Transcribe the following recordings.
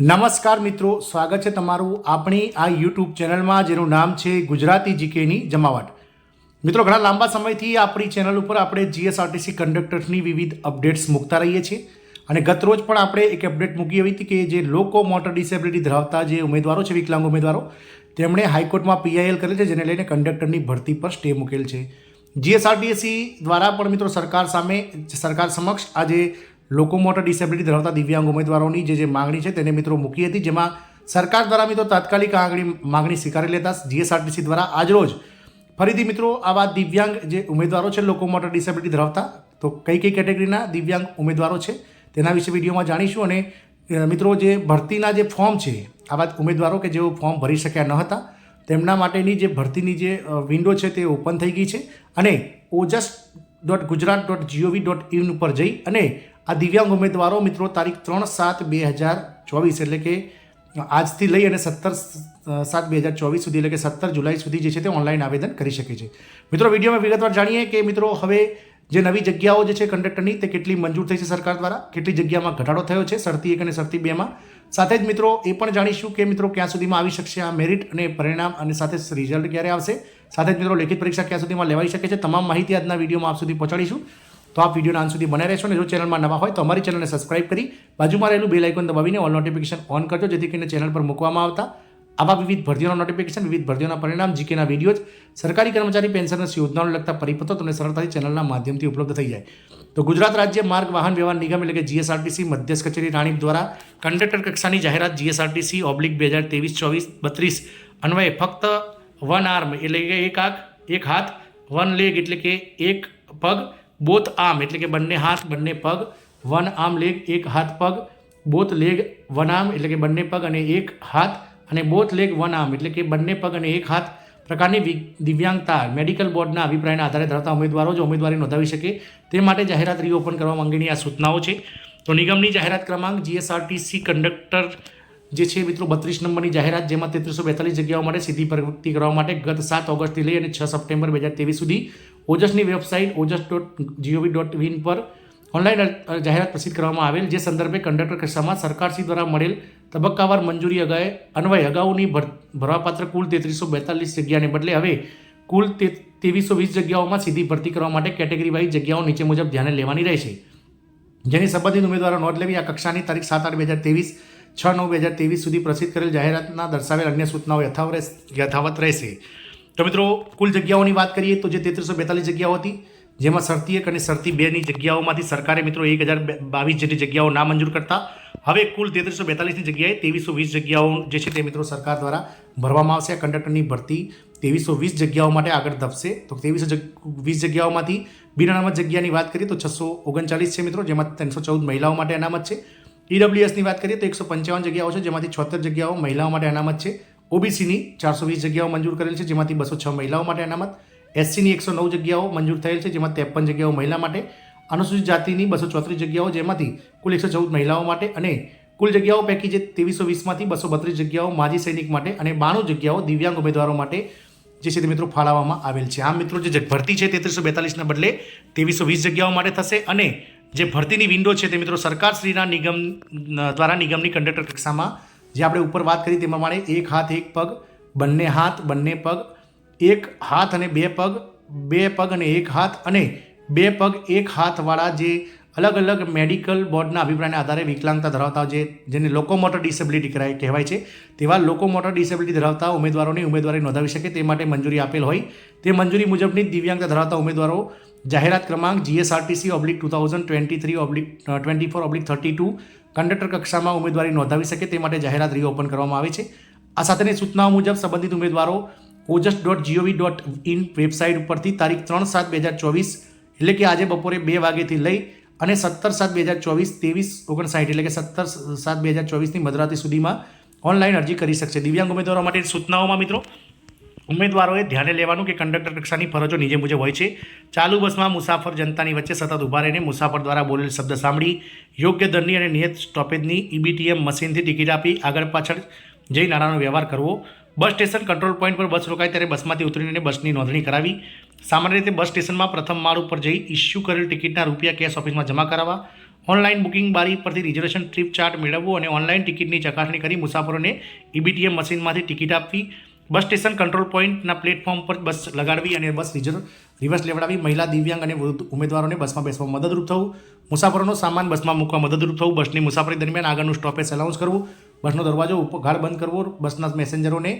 નમસ્કાર મિત્રો, સ્વાગત છે તમારું આપણી આ યુટ્યુબ ચેનલમાં, જેનું નામ છે ગુજરાતી જીકેની જમાવટ. મિત્રો, ઘણા લાંબા સમયથી આપણી ચેનલ ઉપર આપણે જીએસઆરટીસી કંડક્ટર્સની વિવિધ અપડેટ્સ મૂકતા રહીએ છીએ. અને ગતરોજ પણ આપણે એક અપડેટ મૂકી હતી કે જે લોકો મોટર ડિસેબિલિટી ધરાવતા જે ઉમેદવારો છે, વિકલાંગ ઉમેદવારો, તેમણે હાઈકોર્ટમાં પીઆઈએલ કરેલ છે, જેને લઈને કંડક્ટરની ભરતી પર સ્ટે મૂકેલ છે. જીએસઆરટીએસી દ્વારા પણ મિત્રો સરકાર સામે, સરકાર સમક્ષ આજે લોકો મોટર ડિસેબિલિટી ધરાવતા દિવ્યાંગ ઉમેદવારોની જે જે માંગણી છે તેને મિત્રો મૂકી હતી, જેમાં સરકાર દ્વારા મિત્રો તાત્કાલિક આગળ માંગણી સ્વીકારી લેતા જીએસઆરટીસી દ્વારા આજરોજ ફરીથી મિત્રો આવા દિવ્યાંગ જે ઉમેદવારો છે, લોકો મોટર ડિસેબિલિટી ધરાવતા, તો કઈ કઈ કેટેગરીના દિવ્યાંગ ઉમેદવારો છે તેના વિશે વિડીયોમાં જાણીશું અને મિત્રો જે ભરતીના જે ફોર્મ છે, આવા ઉમેદવારો કે જેઓ ફોર્મ ભરી શક્યા ન હતા, તેમના માટેની જે ભરતીની જે વિન્ડો છે તે ઓપન થઈ ગઈ છે અને Ojas dot Gujarat dot GOV dot in ઉપર જઈ અને આ દિવ્યાંગ ઉમેદવારો મિત્રો તારીખ ત્રણ સાત બે હજાર ચોવીસ, એટલે કે આજથી લઈ અને સત્તર સાત બે હજાર ચોવીસ સુધી, એટલે કે સત્તર જુલાઈ સુધી જે છે તે ઓનલાઈન આવેદન કરી શકે છે. મિત્રો, વિડીયોમાં વિગતવાર જાણીએ કે મિત્રો, હવે જે નવી જગ્યાઓ જે છે કંડક્ટરની, તે કેટલી મંજૂર થઈ છે સરકાર દ્વારા? કેટલી જગ્યામાં ઘટાડો થયો છે શરતી એક અને સરતી બેમાં સાથે જ મિત્રો, એ પણ જાણીશું કે મિત્રો, ક્યાં સુધીમાં આવી શકશે આ મેરિટ અને પરિણામ, અને સાથે રિઝલ્ટ ક્યારે આવશે? સાથે જ મિત્રો, લેખિત પરીક્ષા ક્યાં સુધીમાં લેવાઈ શકે છે? તમામ માહિતી આજના વિડીયોમાં આપ સુધી પહોંચાડીશું. તો આપ વિડીયોના અંત સુધી બનાવી રહેશો ને જો ચેનલમાં નવા હોય તો અમારી ચેનલને સબસ્ક્રાઇબ કરી બાજુમાં રહેલું બેલ આઇકોન દબાવીને ઓલ નોટિફિકેશન ઓન કરજો, જેથી કરીને ચેનલ પર મૂકવામાં આવતા આવા વિવિધ ભરતીઓના નોટિફિકેશન વિવિધ ભરતીઓના પરિણામ જીકેના વીડિયો સરકારી કર્મચારી પેન્શન યોજનાઓને લગતા પરિપત્રો તમને સરળતાથી ચેનલના માધ્યમથી ઉપલબ્ધ થઈ જાય. તો ગુજરાત રાજ્ય માર્ગ વાહન વ્યવહાર નિગમ એટલે કે જીએસઆરટીસી મધ્યસ્થ કચેરી રાણીપ દ્વારા કંડક્ટર કક્ષાની જાહેરાત જીએસઆરટીસી ઓબ્લિક બે હજાર ત્રેવીસ, ચોવીસ, બત્રીસ. અન્વયે ફક્ત વન આર્મ એટલે કે એક આંખ, એક હાથ વન લેગ એટલે કે એક પગ બોથ આર્મ એટલે કે બંને હાથ, બંને પગ, વન આર્મ લેગ, એક હાથ પગ બોથ લેગ, વન આર્મ એટલે કે બંને પગ અને એક હાથ, અને બોથ લેગ, વન આર્મ એટલે કે બંને પગ અને એક હાથ પ્રકારની દિવ્યાંગતા મેડિકલ બોર્ડના અભિપ્રાયના આધારે ધરાવતા ઉમેદવારો જો ઉમેદવારી નોંધાવી શકે, તે માટે જાહેરાત રીઓપન કરવા માંગેની આ સૂચનાઓ છે. તો નિગમની જાહેરાત ક્રમાંક જીએસઆરટીસી કંડક્ટર જે છે મિત્રો બત્રીસ નંબરની જાહેરાત, જેમાં તેત્રીસો બેતાલીસ જગ્યાઓ માટે સીધી પ્રવૃત્તિ કરવા માટે ગત સાત ઓગસ્ટથી લઈ અને છ સપ્ટેમ્બર બે હજાર ત્રેવીસ સુધી ઓજસની website Ojas dot GOV dot in પર ઓનલાઈન જાહેરાત પ્રસિદ્ધ કરવામાં આવેલ, જે સંદર્ભે કંડક્ટર કક્ષામાં સરકારશ્રી દ્વારા મળેલ તબક્કાવાર મંજૂરી અગાએ અન્વય અગાઉની ભર, ભરવાપાત્ર કુલ તેત્રીસો બેતાલીસ જગ્યાને બદલે હવે કુલ ત્રેવીસો વીસ જગ્યાઓમાં સીધી ભરતી કરવા માટે કેટેગરી વાઇઝ જગ્યાઓ નીચે મુજબ ધ્યાને લેવાની રહેશે. જેની સંબંધિત ઉમેદવારો નોંધ લેવી આ કક્ષાની તારીખ સાત આઠ બે હજાર ત્રેવીસ છ નવ બે હજાર ત્રેવીસ સુધી પ્રસિદ્ધ કરેલ જાહેરાતના દર્શાવેલ અન્ય સૂચનાઓ યથાવત યથાવત રહેશે. તો મિત્રો, કુલ જગ્યાઓની વાત કરીએ તો જે તેત્રીસો બેતાલીસ જગ્યાઓ હતી, જેમાં શરતી એક અને શરતી બેની જગ્યાઓમાંથી સરકારે મિત્રો એક હજાર બાવીસ જેટલી જગ્યાઓ નામંજૂર કરતા, હવે કુલ તેત્રીસો બેતાલીસની જગ્યાએ ત્રેવીસો વીસ જગ્યાઓ જે છે તે મિત્રો સરકાર દ્વારા ભરવામાં આવશે. કંડક્ટરની ભરતી ત્રેવીસો વીસ જગ્યાઓ માટે આગળ ધપશે તો ત્રેવીસો વીસ જગ્યાઓમાંથી બિન અનામત જગ્યાની વાત કરીએ તો છસો ઓગણચાલીસ છે મિત્રો, જેમાં ત્રણસો ચૌદ મહિલાઓ માટે અનામત છે. ઈડબ્લ્યુએસની વાત કરીએ તો એકસો પંચાવન જગ્યાઓ છે, જેમાંથી છોતેર જગ્યાઓ મહિલાઓ માટે અનામત છે. ઓબીસીની ચારસો વીસ જગ્યાઓ મંજૂર કરેલ છે, જેમાંથી બસો છ મહિલાઓ માટે અનામત. એસસીની એકસો નવ જગ્યાઓ મંજૂર થયેલ છે, જેમાં ત્રેપન જગ્યાઓ મહિલા માટે. અનુસૂચિત જાતિની બસો ચોત્રીસ જગ્યાઓ, જેમાંથી કુલ એકસો ચૌદ મહિલાઓ માટે અને કુલ જગ્યાઓ પૈકી જે ત્રેવીસો વીસમાંથી બસો બત્રીસ જગ્યાઓ માજી સૈનિક માટે અને બાણું જગ્યાઓ દિવ્યાંગ ઉમેદવારો માટે જે છે તે મિત્રો ફાળવવામાં આવેલ છે. આ મિત્રો જે ભરતી છે તેત્રીસો બેતાલીસના બદલે ત્રેવીસો વીસ જગ્યાઓ માટે થશે અને જે ભરતીની વિન્ડો છે તે મિત્રો સરકારશ્રીના નિગમ દ્વારા નિગમની કંડક્ટર કક્ષામાં, જે આપણે ઉપર વાત કરી તે પ્રમાણે એક હાથ, એક પગ, બંને હાથ, બંને પગ, એક હાથ અને બે પગ બે પગ અને એક હાથ અને બે પગ, એક હાથવાળા જે અલગ અલગ મેડિકલ બોર્ડના અભિપ્રાયના આધારે વિકલાંગતા ધરાવતા જે, જેને લોકોમોટર ડિસેબિલિટી કરાય, કહેવાય છે, તેવા લોકોમોટર ડિસેબિલિટી ધરાવતા ઉમેદવારોની ઉમેદવારી નોંધાવી શકે તે માટે મંજૂરી આપેલ હોય. તે મંજૂરી મુજબની દિવ્યાંગતા ધરાવતા ઉમેદવારો જાહેરાત ક્રમાંક GSRTC oblique two thousand twenty three oblique twenty four oblique thirty two conductor કક્ષામાં ઉમેદવારી નોંધાવી શકે તે માટે જાહેરાત રીઓપન કરવામાં આવે છે. આ સાથેની સૂચનાઓ મુજબ સંબંધિત ઉમેદવારો Ojas dot GOV dot in website ઉપરથી તારીખ ત્રણ સાત બે હજાર ચોવીસ એટલે કે આજે બપોરે બે વાગ્યાથી લઈ અને સત્તર સાત બે હજાર ચોવીસ ત્રેવીસ ઓગણસાઠ એટલે કે સત્તર સાત બે હજાર ચોવીસની મધરાતી સુધીમાં ઓનલાઈન અરજી કરી શકશે. દિવ્યાંગ ઉમેદવારો માટે સૂચનાઓમાં મિત્રો ઉમેદવારોએ ધ્યાને લેવાનું કે કંડક્ટર કક્ષાની ફરજો નીચે મુજબ હોય છે. ચાલુ બસમાં મુસાફર જનતાની વચ્ચે સતત ઊભા રહીને મુસાફર દ્વારા બોલેલ શબ્દ સાંભળી યોગ્ય દરની અને નિયત સ્ટોપેજની ઈબીટીએમ મશીનથી ટિકિટ આપી આગળ પાછળ જઈ નાણાંનો વ્યવહાર કરવો. બસ સ્ટેશન કંટ્રોલ પોઈન્ટ પર બસ રોકાય ત્યારે બસમાંથી ઉતરીને બસની નોંધણી કરાવી. સામાન્ય રીતે બસ સ્ટેશનમાં પ્રથમ માળ ઉપર જઈ ઇસ્યુ કરેલ ટિકિટના રૂપિયા કેશ ઓફિસમાં જમા કરાવવા. ઓનલાઈન બુકિંગ બારી પરથી રિઝર્વેશન ટ્રીપ ચાર્ટ મેળવવું અને ઓનલાઈન ટિકિટની ચકાસણી કરી મુસાફરોને ઈબીટીએમ મશીનમાંથી ટિકિટ આપવી. બસ સ્ટેશન કંટ્રોલ પોઈન્ટના પ્લેટફોર્મ પર બસ લગાડવી અને બસ રિઝર્વ રિવર્સ લેવડાવી, મહિલા, દિવ્યાંગ અને વૃદ્ધ ઉમેદવારોને બસમાં બેસવા મદદરૂપ થવું. મુસાફરોનો સામાન બસમાં મૂકવા મદદરૂપ થવું. બસની મુસાફરી દરમિયાન આગળનું સ્ટોપેજ અલાઉન્સ કરવું. બસનો દરવાજો ગાળ બંધ કરવો. બસના મેસેન્જરોને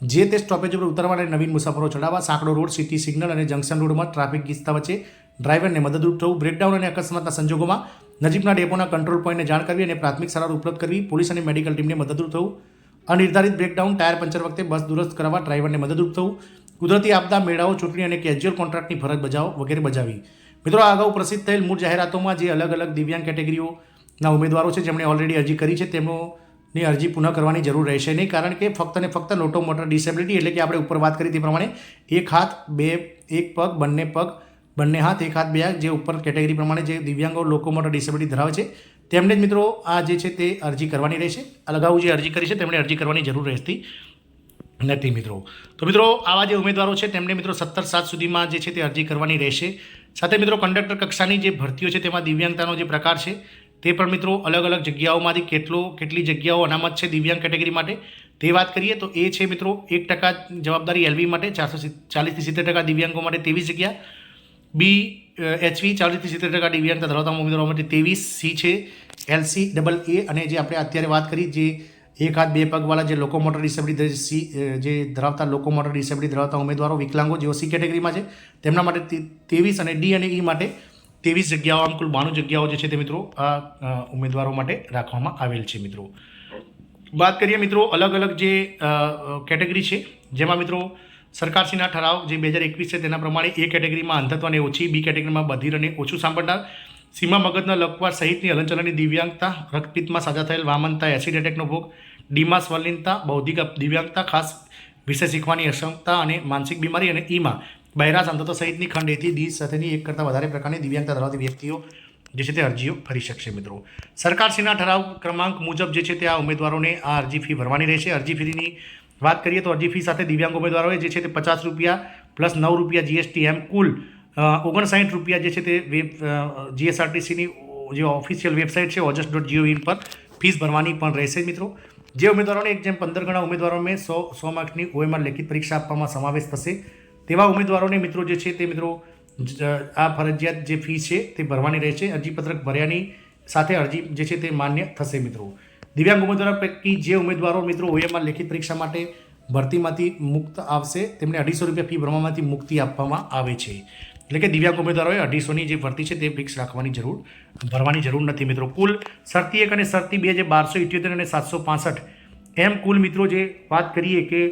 જે તે સ્ટોપેજ ઉપર ઉતરવા અને નવીન મુસાફરો ચડાવવા. સાંકડો રોડ સિટી સિગ્નલ અને જંકશન રોડમાં ટ્રાફિક ગીચતા વચ્ચે ડ્રાઈવરને મદદરૂપ થવું. બ્રેકડાઉન અને અકસ્માતના સંજોગોમાં નજીકના ડેપોના કંટ્રોલ પોઈન્ટને જાણ કરવી અને પ્રાથમિક સારવાર ઉપલબ્ધ કરવી. પોલીસ અને મેડિકલ ટીમને મદદરૂપ થવું. અનિર્ધારિત બ્રેકડાઉન ટાયર પંચર વખતે બસ દુરસ્ત કરવા ડ્રાઈવરને મદદરૂપ થવું, કુદરતી આપદા મેળાઓ ચૂંટણી અને કેજ્યુઅલ કોન્ટ્રાક્ટની ફરજ બજાવો વગેરે બજાવી મિત્રો, આ અગાઉ પ્રસિદ્ધ થયેલ મૂળ જાહેરાતોમાં જે અલગ અલગ દિવ્યાંગ કેટેગરીઓના ઉમેદવારો છે, જેમણે ઓલરેડી અરજી કરી છે, તેમની અરજી પુનઃ કરવાની જરૂર રહેશે નહીં, કારણ કે ફક્ત ને ફક્ત લોટો મોટર ડિસેબિલિટી એટલે કે આપણે ઉપર વાત કરી તે પ્રમાણે એક હાથ, બે, એક પગ, બંને પગ, બંને હાથ, એક હાથ, બે હાથ, જે ઉપર કેટેગરી પ્રમાણે જે દિવ્યાંગો લોકો મોટર ડિસેબિલિટી ધરાવે છે તેમને જ મિત્રો આ જે છે તે અરજી કરવાની રહેશે. અગાઉ જે અરજી કરી છે તેમણે અરજી કરવાની જરૂર રહેતી નથી મિત્રો. તો મિત્રો આવા જે ઉમેદવારો છે તેમને મિત્રો સત્તર સાત સુધીમાં જે છે તે અરજી કરવાની રહેશે. સાથે મિત્રો કંડક્ટર કક્ષાની જે ભરતીઓ છે તેમાં દિવ્યાંગતાનો જે પ્રકાર છે તે પણ મિત્રો અલગ અલગ જગ્યાઓમાંથી કેટલો કેટલી જગ્યાઓ અનામત છે દિવ્યાંગ કેટેગરી માટે તે વાત કરીએ તો એ છે મિત્રો એક ટકા જવાબદારી એલવી માટે ચારસો ચાલીસથી સિત્તેર ટકા દિવ્યાંગો માટે ત્રેવીસ જગ્યા. બી એચવી ચાલીસથી સિત્તેર ટકા દિવ્યાંગતા ધરાવતા ઉમેદવારો માટે ત્રેવીસ સી છે એલસી ડબલ એ અને જે આપણે અત્યારે વાત કરી, જે એક હાથ બે પગવાળા જે લોકો મોટર ડિસેબિલિટી સી જે ધરાવતા લોકો મોટર ડિસેબિલિટી ધરાવતા ઉમેદવારો, વિકલાંગો જેઓ સી કેટેગરીમાં છે, તેમના માટે ત્રેવીસ અને ડી અને ઈ માટે ત્રેવીસ જગ્યાઓ, આમ કુલ બાણું જગ્યાઓ જે છે તે મિત્રો આ ઉમેદવારો માટે રાખવામાં આવેલ છે મિત્રો. વાત કરીએ મિત્રો અલગ અલગ જે કેટેગરી છે, જેમાં મિત્રો સરકારશ્રીના ઠરાવ જે બે હજાર એકવીસ છે તેના પ્રમાણે એ કેટેગરીમાં અંધત્વ અને ઓછી બી કેટેગરીમાં બધીર અને ઓછું સાંભળનાર સીમા મગજના લકવા સહિતની હલનચલનની દિવ્યાંગતા, રક્તપિત્તમાં સાજા થયેલ વામનતા એસિડ એટેકનો ભોગ ડીમાસ સ્વલિનતા બૌદ્ધિક દિવ્યાંગતા, ખાસ વિષય શીખવાની અક્ષમતા અને માનસિક બીમારી અને ઈમાં બહેરા અંધત્વ સહિતની ખંડ એથી દી સાથેની એક કરતાં વધારે પ્રકારની દિવ્યાંગતા ધરાવતી વ્યક્તિઓ જે છે તે અરજીઓ ભરી શકશે મિત્રો. સરકારશ્રીના ઠરાવ ક્રમાંક મુજબ જે છે તે આ ઉમેદવારોને આ અરજી ફી ભરવાની રહેશે. અરજી ફીની વાત કરીએ તો અરજી ફી સાથે દિવ્યાંગ ઉમેદવારોએ જે છે તે પચાસ રૂપિયા પ્લસ નવ રૂપિયા જીએસટી એમ કુલ ઓગણસાઠ રૂપિયા જે છે તે વેબ જીએસઆરટીસીની જે ઓફિશિયલ વેબસાઇટ છે ઓજસ ડોટ જીઓ ઇન પર ફીસ ભરવાની પણ રહેશે મિત્રો. જે ઉમેદવારોને એક જેમ પંદર ગણા ઉમેદવારોને સો સો માર્ક્સની ઓએમઆર લેખિત પરીક્ષા આપવામાં સમાવેશ થશે. તેવા ઉમેદવારોને મિત્રો જે છે તે મિત્રો આ ફરજિયાત જે ફી છે તે ભરવાની રહેશે. અરજીપત્રક ભર્યાની સાથે અરજી જે છે તે માન્ય થશે મિત્રો. દિવ્યાંગ ઉમેદવારો પૈકી જે ઉમેદવારો મિત્રો ઓએમઆર લેખિત પરીક્ષા માટે ભરતીમાંથી મુક્ત આવશે, તેમને અઢીસો રૂપિયા ફી ભરવામાંથી મુક્તિ આપવામાં આવે છે. એટલે કે દિવ્યાંગ ઉમેદવારોએ અઢીસોની જે ભરતી છે તે ફિક્સ રાખવાની જરૂર, ભરવાની જરૂર નથી મિત્રો. કુલ શરતી એક અને શરતી બે જે બારસો ઇઠ્યોતેર અને સાતસો પાસઠ, એમ કુલ મિત્રો જે વાત કરીએ કે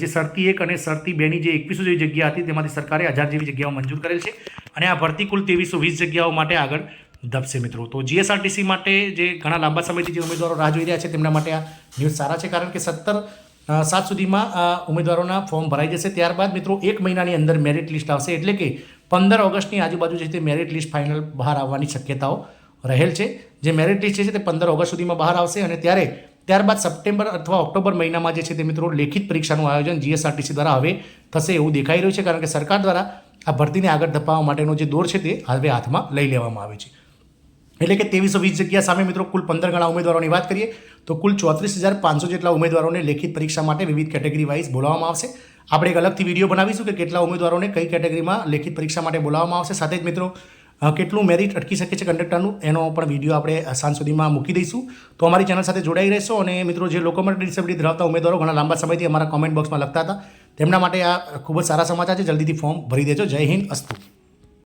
જે શરતી એક અને શરતી બેની જે એકવીસો જેવી જગ્યા હતી, તેમાંથી સરકારે હજાર જેવી જગ્યાઓ મંજૂર કરેલ છે અને આ ભરતી કુલ ત્રેવીસો વીસ જગ્યાઓ માટે આગળ દબશે મિત્રો. તો જીએસઆરટીસી માટે જે ઘણા લાંબા સમયથી જે ઉમેદવારો રાહ જોઈ રહ્યા છે, તેમના માટે આ ન્યૂઝ સારા છે, કારણ કે સત્તર સાત સુધીમાં ઉમેદવારોના ફોર્મ ભરાઈ જશે. ત્યારબાદ મિત્રો, એક મહિનાની અંદર મેરિટ લિસ્ટ આવશે. એટલે કે પંદર ઓગસ્ટની આજુબાજુ છે તે મેરિટ લિસ્ટ ફાઇનલ બહાર આવવાની શક્યતાઓ રહેલ છે. જે મેરિટ લિસ્ટ છે તે પંદર ઓગસ્ટ સુધીમાં બહાર આવશે અને ત્યારે ત્યારબાદ સપ્ટેમ્બર અથવા ઓક્ટોબર મહિનામાં જે છે તે મિત્રો લેખિત પરીક્ષાનું આયોજન જીએસઆરટીસી દ્વારા હવે થશે એવું દેખાઈ રહ્યું છે કારણ કે સરકાર દ્વારા આ ભરતીને આગળ ધપાવવા માટેનો જે દોર છે તે હવે હાથમાં લઈ લેવામાં આવે છે. એટલે કે ત્રેવીસો વીસ જગ્યા સામે મિત્રો કુલ પંદર ગણા ઉમેદવારોની વાત કરીએ તો કુલ ચોત્રીસ હજાર પાંચસો જેટલા ઉમેદવારોને લેખિત પરીક્ષા માટે વિવિધ કેટેગરી વાઇઝ બોલાવવામાં આવશે. આપણે એક અલગથી વીડિયો બનાવીશું કે કેટલા ઉમેદવારોને કઈ કેટેગરીમાં લેખિત પરીક્ષા માટે બોલાવવામાં આવશે. સાથે જ મિત્રો કેટલું મેરિટ અટકી શકે છે કંડક્ટરનું એનો પણ વીડિયો આપણે સાંજ સુધીમાં મૂકી દઈશું. તો અમારી ચેનલ સાથે જોડાઈ રહેશો અને મિત્રો, જે લોકો માટે ડિસેબિલિટી ધરાવતા ઉમેદવારો ઘણા લાંબા સમયથી અમારા કોમેન્ટ બોક્સમાં લખતા હતા, તેમના માટે આ ખૂબ જ સારા સમાચાર છે. જલ્દીથી ફોર્મ ભરી દેજો. જય હિન્દ, અસ્તુ.